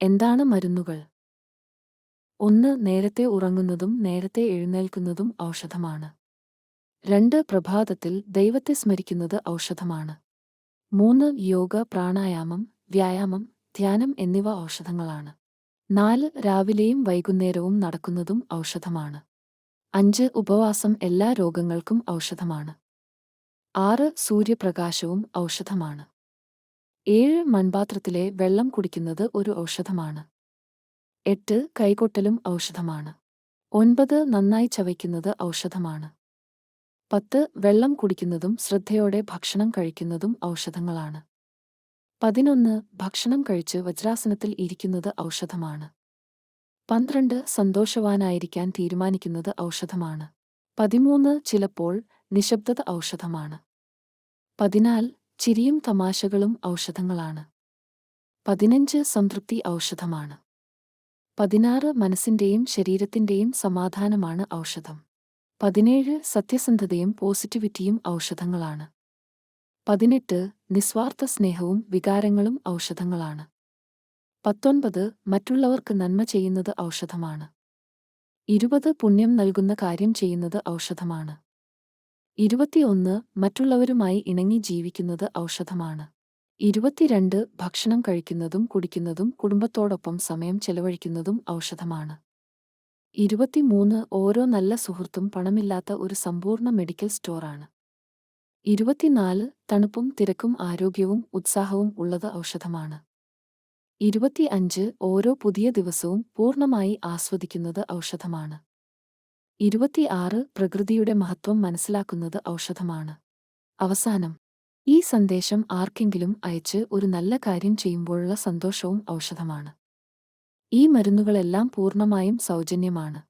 എന്താണ് മരുന്നുകൾ? ഒന്ന് നേരത്തെ ഉറങ്ങുന്നതും നേരത്തെ എഴുന്നേൽക്കുന്നതും ഔഷധമാണ്. രണ്ട് പ്രഭാതത്തിൽ ദൈവത്തെ സ്മരിക്കുന്നത് ഔഷധമാണ്. മൂന്ന് യോഗ പ്രാണായാമം വ്യായാമം ധ്യാനം എന്നിവ ഔഷധങ്ങളാണ്. നാല് രാവിലെയും വൈകുന്നേരവും നടക്കുന്നതും ഔഷധമാണ്. അഞ്ച് ഉപവാസം എല്ലാ രോഗങ്ങൾക്കും ഔഷധമാണ്. ആറ് സൂര്യപ്രകാശവും ഔഷധമാണ്. ഏഴ് മൺപാത്രത്തിലെ വെള്ളം കുടിക്കുന്നത് ഒരു ഔഷധമാണ്. എട്ട് കൈകൊട്ടലും ഔഷധമാണ്. ഒൻപത് നന്നായി ചവയ്ക്കുന്നത് ഔഷധമാണ്. പത്ത് വെള്ളം കുടിക്കുന്നതും ശ്രദ്ധയോടെ ഭക്ഷണം കഴിക്കുന്നതും ഔഷധങ്ങളാണ്. പതിനൊന്ന് ഭക്ഷണം കഴിച്ച് വജ്രാസനത്തിൽ ഇരിക്കുന്നത് ഔഷധമാണ്. പന്ത്രണ്ട് സന്തോഷവാനായിരിക്കാൻ തീരുമാനിക്കുന്നത് ഔഷധമാണ്. പതിമൂന്ന് ചിലപ്പോൾ നിശബ്ദത ഔഷധമാണ്. പതിനാല് ചിരിയും തമാശകളും ഔഷധങ്ങളാണ്. പതിനഞ്ച് സംതൃപ്തി ഔഷധമാണ്. പതിനാറ് മനസ്സിന്റെയും ശരീരത്തിന്റെയും സമാധാനമാണ് ഔഷധം. പതിനേഴ് സത്യസന്ധതയും പോസിറ്റിവിറ്റിയും ഔഷധങ്ങളാണ്. പതിനെട്ട് നിസ്വാർത്ഥ സ്നേഹവും വികാരങ്ങളും ഔഷധങ്ങളാണ്. പത്തൊൻപത് മറ്റുള്ളവർക്ക് നന്മ ചെയ്യുന്നത് ഔഷധമാണ്. ഇരുപത് പുണ്യം നൽകുന്ന കാര്യം ചെയ്യുന്നത് ഔഷധമാണ്. ഇരുപത്തിയൊന്ന് മറ്റുള്ളവരുമായി ഇണങ്ങി ജീവിക്കുന്നത് ഔഷധമാണ്. ഇരുപത്തിരണ്ട് ഭക്ഷണം കഴിക്കുന്നതും കുടിക്കുന്നതും കുടുംബത്തോടൊപ്പം സമയം ചെലവഴിക്കുന്നതും ഔഷധമാണ്. ഇരുപത്തിമൂന്ന് ഓരോ നല്ല സുഹൃത്തും പണമില്ലാത്ത ഒരു സമ്പൂർണ മെഡിക്കൽ സ്റ്റോറാണ്. ഇരുപത്തിനാല് തണുപ്പും തിരക്കും ആരോഗ്യവും ഉത്സാഹവും ഉള്ളത് ഔഷധമാണ്. ഇരുപത്തിയഞ്ച് ഓരോ പുതിയ ദിവസവും പൂർണമായി ആസ്വദിക്കുന്നത് ഔഷധമാണ്. ഇരുപത്തിയാറ് പ്രകൃതിയുടെ മഹത്വം മനസ്സിലാക്കുന്നത് ഔഷധമാണ്. അവസാനം ഈ സന്ദേശം ആർക്കെങ്കിലും അയച്ച് ഒരു നല്ല കാര്യം ചെയ്യുമ്പോഴുള്ള സന്തോഷവും ഔഷധമാണ്. ഈ മരുന്നുകളെല്ലാം പൂർണമായും സൗജന്യമാണ്.